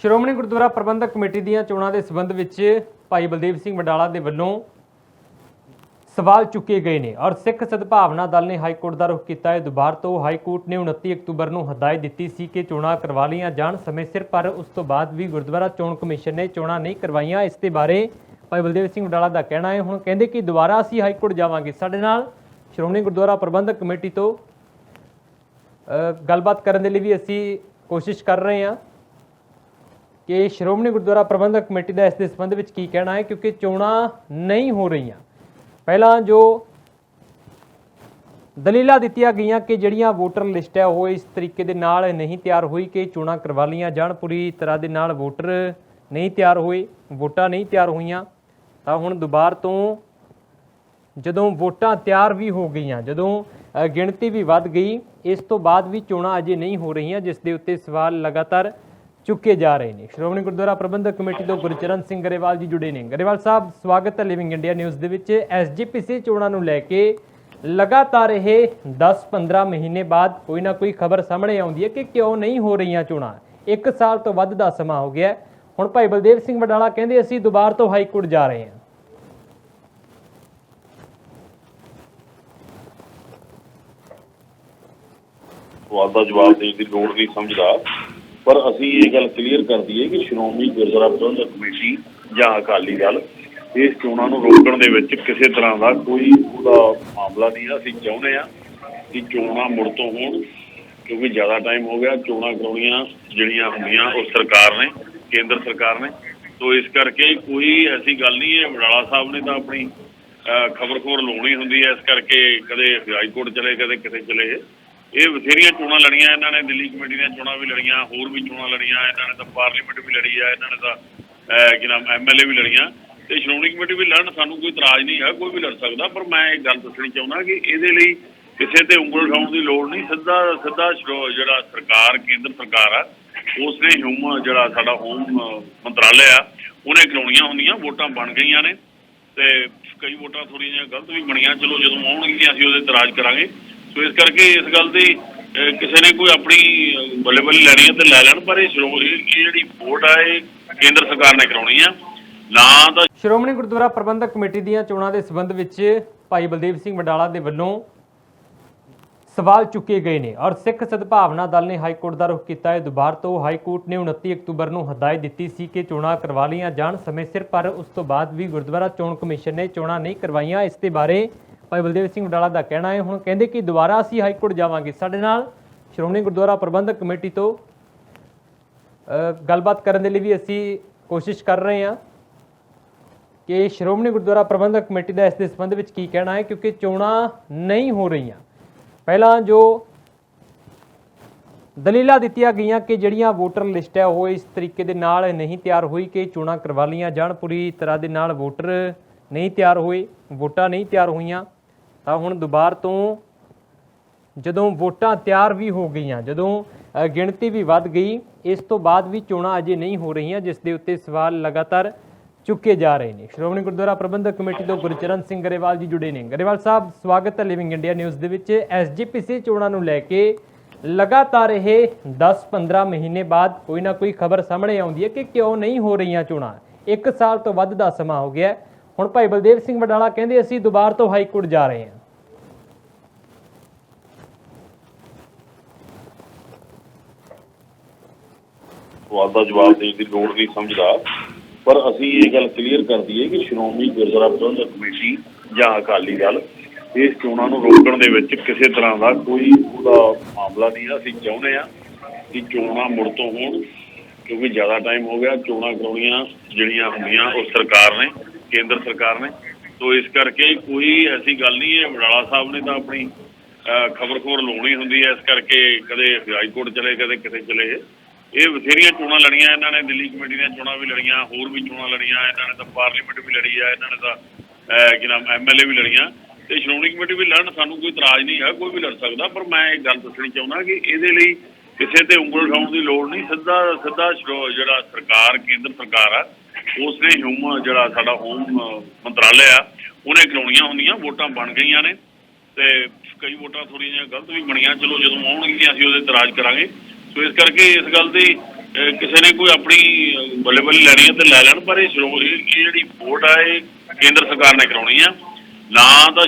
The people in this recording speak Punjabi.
ਸ਼੍ਰੋਮਣੀ ਗੁਰਦੁਆਰਾ ਪ੍ਰਬੰਧਕ ਕਮੇਟੀ ਦੀਆਂ ਚੋਣਾਂ ਦੇ ਸੰਬੰਧ ਵਿੱਚ ਭਾਈ ਬਲਦੇਵ ਸਿੰਘ ਵਡਾਲਾ ਦੇ ਵੱਲੋਂ ਸਵਾਲ ਚੁੱਕੇ ਗਏ ਨੇ ਔਰ ਸਿੱਖ ਸਦਭਾਵਨਾ ਦਲ ਨੇ ਹਾਈ ਕੋਰਟ ਦਾ ਰੁਖ ਕੀਤਾ ਹੈ। ਦੁਬਾਰ ਤੋਂ ਹਾਈ ਕੋਰਟ ਨੇ 29 ਅਕਤੂਬਰ ਨੂੰ ਹਦਾਇਤ ਦਿੱਤੀ ਸੀ ਕਿ ਚੋਣਾਂ ਕਰਵਾ ਲਈਆਂ ਜਾਣ ਸਮੇਂ ਸਿਰ, ਪਰ ਉਸ ਤੋਂ ਬਾਅਦ ਵੀ ਗੁਰਦੁਆਰਾ ਚੋਣ ਕਮਿਸ਼ਨ ਨੇ ਚੋਣਾਂ ਨਹੀਂ ਕਰਵਾਈਆਂ। ਇਸ ਦੇ ਬਾਰੇ ਭਾਈ ਬਲਦੇਵ ਸਿੰਘ ਵਡਾਲਾ ਦਾ ਕਹਿਣਾ ਹੈ। ਹੁਣ ਕਹਿੰਦੇ ਕਿ ਦੁਬਾਰਾ ਅਸੀਂ ਹਾਈ ਕੋਰਟ ਜਾਵਾਂਗੇ। ਸਾਡੇ ਨਾਲ ਸ਼੍ਰੋਮਣੀ ਗੁਰਦੁਆਰਾ ਪ੍ਰਬੰਧਕ ਕਮੇਟੀ ਤੋਂ ਗੱਲਬਾਤ ਕਰਨ ਦੇ ਲਈ ਵੀ ਅਸੀਂ ਕੋਸ਼ਿਸ਼ ਕਰ ਰਹੇ ਹਾਂ। ਕਿ ਸ਼੍ਰੋਮਣੀ ਗੁਰਦੁਆਰਾ ਪ੍ਰਬੰਧਕ ਕਮੇਟੀ ਦਾ ਇਸ ਦੇ ਸੰਬੰਧ ਵਿੱਚ ਕੀ ਕਹਿਣਾ ਹੈ, ਕਿਉਂਕਿ ਚੋਣਾਂ ਨਹੀਂ ਹੋ ਰਹੀਆਂ। ਪਹਿਲਾਂ ਜੋ ਦਲੀਲਾਂ ਦਿੱਤੀਆਂ ਗਈਆਂ ਕਿ ਜਿਹੜੀਆਂ ਵੋਟਰ ਲਿਸਟ ਹੈ, ਉਹ ਇਸ ਤਰੀਕੇ ਦੇ ਨਾਲ ਨਹੀਂ ਤਿਆਰ ਹੋਈ ਕਿ ਚੋਣਾਂ ਕਰਵਾ ਲਈਆਂ ਜਾਣ, ਪੂਰੀ ਤਰ੍ਹਾਂ ਦੇ ਨਾਲ ਵੋਟਰ ਨਹੀਂ ਤਿਆਰ ਹੋਏ, ਵੋਟਾਂ ਨਹੀਂ ਤਿਆਰ ਹੋਈਆਂ। ਤਾਂ ਹੁਣ ਦੁਬਾਰ ਤੋਂ ਜਦੋਂ ਵੋਟਾਂ ਤਿਆਰ ਵੀ ਹੋ ਗਈਆਂ, ਜਦੋਂ ਗਿਣਤੀ ਵੀ ਵੱਧ ਗਈ, ਇਸ ਤੋਂ ਬਾਅਦ ਵੀ ਚੋਣਾਂ ਅਜੇ ਨਹੀਂ ਹੋ ਰਹੀਆਂ, ਜਿਸ ਦੇ ਉੱਤੇ ਸਵਾਲ ਲਗਾਤਾਰ ਚੁੱਕੇ ਜਾ ਰਹੇ ਨੇ। ਸ਼੍ਰੋਮਣੀ ਗੁਰਦੁਆਰਾ ਪ੍ਰਬੰਧਕ ਕਮੇਟੀ ਤੋਂ ਗੁਰਚਰਨ ਸਿੰਘ ਗਰੇਵਾਲ ਜੀ ਜੁੜੇ ਨੇ। ਗਰੇਵਾਲ ਸਾਹਿਬ, ਸਵਾਗਤ ਹੈ ਲਿਵਿੰਗ ਇੰਡੀਆ ਨਿਊਜ਼ ਦੇ ਵਿੱਚ। ਐਸਜੀਪੀਸੀ ਚੋਣਾਂ ਨੂੰ ਲੈ ਕੇ ਲਗਾਤਾਰ ਇਹ 10-15 ਮਹੀਨੇ ਬਾਅਦ ਕੋਈ ਨਾ ਕੋਈ ਖਬਰ ਸਾਹਮਣੇ ਆਉਂਦੀ ਹੈ ਕਿ ਕਿਉਂ ਨਹੀਂ ਹੋ ਰਹੀਆਂ ਚੋਣਾਂ। ਇੱਕ ਸਾਲ ਤੋਂ ਵੱਧ ਦਾ ਸਮਾਂ ਹੋ ਗਿਆ ਹੁਣ ਭਾਈ ਬਲਦੇਵ ਸਿੰਘ ਵਡਾਲਾ ਕਹਿੰਦੇ ਅਸੀਂ ਦੁਬਾਰਾ ਤੋਂ ਹਾਈ ਕੋਰਟ ਜਾ ਰਹੇ ਹਾਂ। ਸਵਾਲ ਦਾ ਜਵਾਬ ਦੇਣ ਦੀ ਲੋੜ ਨਹੀਂ ਸਮਝਦਾ। ਪਰ ਅਸੀਂ ਇਹ ਗੱਲ ਕਲੀਅਰ ਕਰ ਦਈਏ ਕਿ ਸ਼੍ਰੋਮਣੀ ਗੁਰਦੁਆਰਾ ਪ੍ਰਬੰਧਕ ਕਮੇਟੀ ਜਾਂ ਅਕਾਲੀ ਦਲ ਇਸ ਚੋਣਾਂ ਨੂੰ ਰੋਕਣ ਦੇ ਵਿੱਚ ਕਿਸੇ ਤਰ੍ਹਾਂ ਦਾ ਕੋਈ ਉਹਦਾ ਮਾਮਲਾ ਨਹੀਂ ਹੈ। ਅਸੀਂ ਚਾਹੁੰਦੇ ਆ ਕਿ ਚੋਣਾਂ ਮੁੜ ਤੋਂ ਹੋਣ, ਕਿਉਂਕਿ ਜ਼ਿਆਦਾ ਟਾਈਮ ਹੋ ਗਿਆ, ਚੋਣਾਂ ਕਰਾਉਣੀਆਂ ਜਿਹੜੀਆਂ ਹੁੰਦੀਆਂ ਉਹ ਸਰਕਾਰ ਨੇ, ਕੇਂਦਰ ਸਰਕਾਰ ਨੇ। ਸੋ ਇਸ ਕਰਕੇ ਕੋਈ ਐਸੀ ਗੱਲ ਨਹੀਂ ਹੈ। ਵਡਾਲਾ ਸਾਹਿਬ ਨੇ ਤਾਂ ਆਪਣੀ ਖਬਰ ਖਬਰ ਲਾਉਣੀ ਹੁੰਦੀ ਹੈ। ਇਸ ਕਰਕੇ ਕਦੇ ਹਾਈ ਕੋਰਟ ਚਲੇ, ਕਦੇ ਕਿਤੇ ਚਲੇ ਇਹ ਬਥੇਰੀਆਂ ਚੋਣਾਂ ਲੜੀਆਂ ਇਹਨਾਂ ਨੇ ਦਿੱਲੀ ਕਮੇਟੀ ਦੀਆਂ ਚੋਣਾਂ ਵੀ ਲੜੀਆਂ ਹੋਰ ਵੀ ਚੋਣਾਂ ਲੜੀਆਂ ਇਹਨਾਂ ਨੇ ਤਾਂ ਪਾਰਲੀਮੈਂਟ ਵੀ ਲੜੀ ਆ ਇਹਨਾਂ ਨੇ ਤਾਂ ਅਹ, ਕੀ ਨਾਮ ਐਮਐਲਏ ਵੀ ਲੜੀਆਂ। ਤੇ ਸ਼੍ਰੋਮਣੀ ਕਮੇਟੀ ਵੀ ਲੜਨ ਸਾਨੂੰ ਕੋਈ ਇਤਰਾਜ਼ ਨਹੀਂ ਹੈ ਕੋਈ ਵੀ ਲੜ ਸਕਦਾ ਪਰ ਮੈਂ ਇਹ ਗੱਲ ਦੱਸਣੀ ਚਾਹੁੰਦਾ ਕਿ ਇਹਦੇ ਲਈ ਕਿਸੇ ਤੇ ਉਂਗਲ ਉਠਾਉਣ ਦੀ ਲੋੜ ਨਹੀਂ। ਸਿੱਧਾ ਸਿੱਧਾ ਸ਼੍ਰੋ- ਜਿਹੜਾ ਸਰਕਾਰ ਕੇਂਦਰ ਸਰਕਾਰ ਆ ਉਸ ਨੇ ਹਿਊਮ ਜਿਹੜਾ ਸਾਡਾ ਹੋਮ ਮੰਤਰਾਲੇ ਆ ਉਹਨੇ ਕਰਾਉਣੀਆਂ ਹੁੰਦੀਆਂ ਵੋਟਾਂ ਬਣ ਗਈਆਂ ਨੇ। ਤੇ ਕਈ ਵੋਟਾਂ ਥੋੜੀਆਂ ਜਿਹੀਆਂ ਗਲਤ ਵੀ ਬਣੀਆਂ ਚਲੋ ਜਦੋਂ ਆਉਣਗੀਆਂ ਅਸੀਂ ਉਹਦੇ ਇਤਰਾਜ਼ ਕਰਾਂਗੇ। ਸੋ ਇਸ ਕਰਕੇ ਇਸ ਗੱਲ ਦੀ ਕਿਸੇ ਨੇ ਕੋਈ ਆਪਣੀ ਬੱਲੇ ਬੱਲੇ ਲੈਣੀ ਹੈ ਤੇ ਲੈ ਲੈਣ, ਪਰ ਇਹ ਜਿਹੜੀ ਵੋਟ ਆ, ਇਹ ਕੇਂਦਰ ਸਰਕਾਰ ਨੇ ਕਰਾਉਣੀ ਆ। ਨਾ ਤਾਂ ਸ਼੍ਰੋਮਣੀ ਗੁਰਦੁਆਰਾ ਪ੍ਰਬੰਧਕ ਕਮੇਟੀ ਦੀਆਂ ਚੋਣਾਂ ਦੇ ਸੰਬੰਧ ਵਿੱਚ ਭਾਈ ਬਲਦੇਵ ਸਿੰਘ ਵਡਾਲਾ ਦੇ ਵੱਲੋਂ ਸਵਾਲ ਚੁੱਕੇ ਗਏ ਨੇ ਔਰ ਸਿੱਖ ਸਦਭਾਵਨਾ ਦਲ ਨੇ ਹਾਈ ਕੋਰਟ ਦਾ ਰੁਖ ਕੀਤਾ ਹੈ। ਦੁਬਾਰ ਤੋਂ ਹਾਈ ਕੋਰਟ ਨੇ 29 ਅਕਤੂਬਰ ਨੂੰ ਹਦਾਇਤ ਦਿੱਤੀ ਸੀ ਕਿ ਚੋਣਾਂ ਕਰਵਾ ਲਈਆਂ ਜਾਣ। ਸਮੇਂ ਸਿਰ, ਪਰ ਉਸ ਤੋਂ ਬਾਅਦ ਵੀ ਗੁਰਦੁਆਰਾ ਚੋਣ ਕਮਿਸ਼ਨ ਨੇ ਚੋਣਾਂ ਨਹੀਂ ਕਰਵਾਈਆਂ। ਇਸ ਦੇ ਬਾਰੇ ਭਾਈ ਬਲਦੇਵ ਸਿੰਘ ਵਡਾਲਾ ਦਾ ਕਹਿਣਾ ਹੈ, ਹੁਣ ਕਹਿੰਦੇ ਕਿ ਦੁਬਾਰਾ ਅਸੀਂ ਹਾਈ ਕੋਰਟ ਜਾਵਾਂਗੇ। ਸਾਡੇ ਨਾਲ ਸ਼੍ਰੋਮਣੀ ਗੁਰਦੁਆਰਾ ਪ੍ਰਬੰਧਕ ਕਮੇਟੀ ਤੋਂ ਗੱਲਬਾਤ ਕਰਨ ਦੇ ਲਈ ਵੀ ਅਸੀਂ ਕੋਸ਼ਿਸ਼ ਕਰ ਰਹੇ ਹਾਂ ਕਿ ਸ਼੍ਰੋਮਣੀ ਗੁਰਦੁਆਰਾ ਪ੍ਰਬੰਧਕ ਕਮੇਟੀ ਦਾ ਇਸ ਦੇ ਸੰਬੰਧ ਵਿੱਚ ਕੀ ਕਹਿਣਾ ਹੈ, ਕਿਉਂਕਿ ਚੋਣਾਂ ਨਹੀਂ ਹੋ ਰਹੀਆਂ। ਪਹਿਲਾਂ ਜੋ ਦਲੀਲਾਂ ਦਿੱਤੀਆਂ ਗਈਆਂ ਕਿ ਜਿਹੜੀਆਂ ਵੋਟਰ ਲਿਸਟ ਹੈ, ਉਹ ਇਸ ਤਰੀਕੇ ਦੇ ਨਾਲ ਨਹੀਂ ਤਿਆਰ ਹੋਈ ਕਿ ਚੋਣਾਂ ਕਰਵਾ ਲਈਆਂ ਜਾਣ, ਪੂਰੀ ਤਰ੍ਹਾਂ ਦੇ ਨਾਲ ਵੋਟਰ ਨਹੀਂ ਤਿਆਰ ਹੋਏ, ਵੋਟਾਂ ਨਹੀਂ ਤਿਆਰ ਹੋਈਆਂ। ਤਾਂ ਹੁਣ ਦੁਬਾਰ ਤੋਂ ਜਦੋਂ ਵੋਟਾਂ ਤਿਆਰ ਵੀ ਹੋ ਗਈਆਂ, ਜਦੋਂ ਗਿਣਤੀ ਵੀ ਵੱਧ ਗਈ, ਇਸ ਤੋਂ ਬਾਅਦ ਵੀ ਚੋਣਾਂ ਅਜੇ ਨਹੀਂ ਹੋ ਰਹੀਆਂ, ਜਿਸ ਦੇ ਉੱਤੇ ਸਵਾਲ ਲਗਾਤਾਰ ਚੁੱਕੇ ਜਾ ਰਹੇ ਨੇ। ਸ਼੍ਰੋਮਣੀ ਗੁਰਦੁਆਰਾ ਪ੍ਰਬੰਧਕ ਕਮੇਟੀ ਤੋਂ ਗੁਰਚਰਨ ਸਿੰਘ ਗਰੇਵਾਲ ਜੀ ਜੁੜੇ ਨੇ। ਗਰੇਵਾਲ ਸਾਹਿਬ, ਸਵਾਗਤ ਹੈ ਲਿਵਿੰਗ ਇੰਡੀਆ ਨਿਊਜ਼ ਦੇ ਵਿੱਚ। ਐਸਜੀਪੀਸੀ ਚੋਣਾਂ ਨੂੰ ਲੈ ਕੇ ਲਗਾਤਾਰ ਇਹ 10-15 ਮਹੀਨੇ ਬਾਅਦ ਕੋਈ ਨਾ ਕੋਈ ਖਬਰ ਸਾਹਮਣੇ ਆਉਂਦੀ ਹੈ ਕਿ ਕਿਉਂ ਨਹੀਂ ਹੋ ਰਹੀਆਂ ਚੋਣਾਂ। ਇੱਕ ਸਾਲ ਤੋਂ ਵੱਧ ਦਾ ਸਮਾਂ ਹੋ ਗਿਆ ਹੁਣ ਭਾਈ ਬਲਦੇਵ ਸਿੰਘ ਵਡਾਲਾ ਕਹਿੰਦੇ ਅਸੀਂ ਦੁਬਾਰਾ ਤੋਂ ਹਾਈ ਕੋਰਟ ਜਾ ਰਹੇ ਹਾਂ ਸਵਾਲ ਦਾ ਜਵਾਬ ਦੇਣ ਦੀ ਲੋੜ ਨਹੀਂ ਸਮਝਦਾ, ਪਰ ਅਸੀਂ ਇਹ ਗੱਲ ਕਲੀਅਰ ਕਰ ਦਈਏ ਕਿ ਸ਼੍ਰੋਮਣੀ ਗੁਰਦੁਆਰਾ ਪ੍ਰਬੰਧਕ ਕਮੇਟੀ ਜਾਂ ਅਕਾਲੀ ਦਲ ਇਸ ਚੋਣਾਂ ਨੂੰ ਰੋਕਣ ਦੇ ਵਿੱਚ ਕਿਸੇ ਤਰ੍ਹਾਂ ਦਾ ਕੋਈ ਉਹਦਾ ਮਾਮਲਾ ਨਹੀਂ ਹੈ। ਅਸੀਂ ਚਾਹੁੰਦੇ ਆ ਕਿ ਚੋਣਾਂ ਮੁੜ ਤੋਂ ਹੋਣ, ਕਿਉਂਕਿ ਜ਼ਿਆਦਾ ਟਾਈਮ ਹੋ ਗਿਆ, ਚੋਣਾਂ ਕਰਾਉਣੀਆਂ ਜਿਹੜੀਆਂ ਹੁੰਦੀਆਂ ਉਹ ਸਰਕਾਰ ਨੇ ਕੇਂਦਰ ਸਰਕਾਰ ਨੇ। ਸੋ ਇਸ ਕਰਕੇ ਕੋਈ ਐਸੀ ਗੱਲ ਨਹੀਂ ਹੈ। ਵਡਾਲਾ ਸਾਹਿਬ ਨੇ ਤਾਂ ਆਪਣੀ ਖਬਰ ਲਾਉਣੀ ਹੁੰਦੀ ਹੈ। ਇਸ ਕਰਕੇ ਕਦੇ ਹਾਈ ਕੋਰਟ ਚਲੇ ਕਦੇ ਕਿਤੇ ਚਲੇ ਇਹ ਬਥੇਰੀਆਂ ਚੋਣਾਂ ਲੜੀਆਂ ਇਹਨਾਂ ਨੇ। ਦਿੱਲੀ ਕਮੇਟੀ ਦੀਆਂ ਚੋਣਾਂ ਵੀ ਲੜੀਆਂ ਹੋਰ ਵੀ ਚੋਣਾਂ ਲੜੀਆਂ। ਇਹਨਾਂ ਨੇ ਤਾਂ ਪਾਰਲੀਮੈਂਟ ਵੀ ਲੜੀ ਆ ਇਹਨਾਂ ਨੇ ਤਾਂ ਅਹ, ਕੀ ਨਾਮ ਐਮਐਲਏ ਵੀ ਲੜੀਆਂ। ਤੇ ਸ਼੍ਰੋਮਣੀ ਕਮੇਟੀ ਵੀ ਲੜਨ ਸਾਨੂੰ ਕੋਈ ਇਤਰਾਜ਼ ਨਹੀਂ ਹੈ। ਕੋਈ ਵੀ ਲੜ ਸਕਦਾ। ਪਰ ਮੈਂ ਇਹ ਗੱਲ ਦੱਸਣੀ ਚਾਹੁੰਦਾ ਕਿ ਇਹਦੇ ਲਈ ਕਿਸੇ ਤੇ ਉਂਗਲ ਉਠਾਉਣ ਦੀ ਲੋੜ ਨਹੀਂ। ਸਿੱਧਾ ਸਿੱਧਾ ਜਿਹੜਾ ਸਰਕਾਰ ਕੇਂਦਰ ਸਰਕਾਰ ਆ ਉਸ ਨੇ ਹਿਊਮ ਜਿਹੜਾ ਸਾਡਾ ਹੋਮ ਮੰਤਰਾਲੇ ਆ, ਉਹਨੇ ਕਰਾਉਣੀਆਂ ਹੁੰਦੀਆਂ, ਵੋਟਾਂ ਬਣ ਗਈਆਂ ਨੇ। ਤੇ ਕਈ ਵੋਟਾਂ ਥੋੜੀਆਂ ਜਿਹੀਆਂ ਗਲਤ ਵੀ ਬਣੀਆਂ, ਚਲੋ ਜਦੋਂ ਆਉਣਗੀਆਂ, ਅਸੀਂ ਉਹਦੇ ਇਤਰਾਜ਼ ਕਰਾਂਗੇ। ਸੋ ਇਸ ਕਰਕੇ ਇਸ ਗੱਲ ਦੀ ਕਿਸੇ ਨੇ ਕੋਈ ਆਪਣੀ ਬੱਲੇ ਬੱਲੇ ਲੈਣੀ ਹੈ ਤੇ ਲੈ ਲੈਣ, ਪਰ ਇਹ ਸ਼੍ਰੋ- ਇਹ ਜਿਹੜੀ ਵੋਟ ਆ, ਇਹ ਕੇਂਦਰ ਸਰਕਾਰ ਨੇ ਕਰਾਉਣੀ ਆ। ਨਾ ਤਾਂ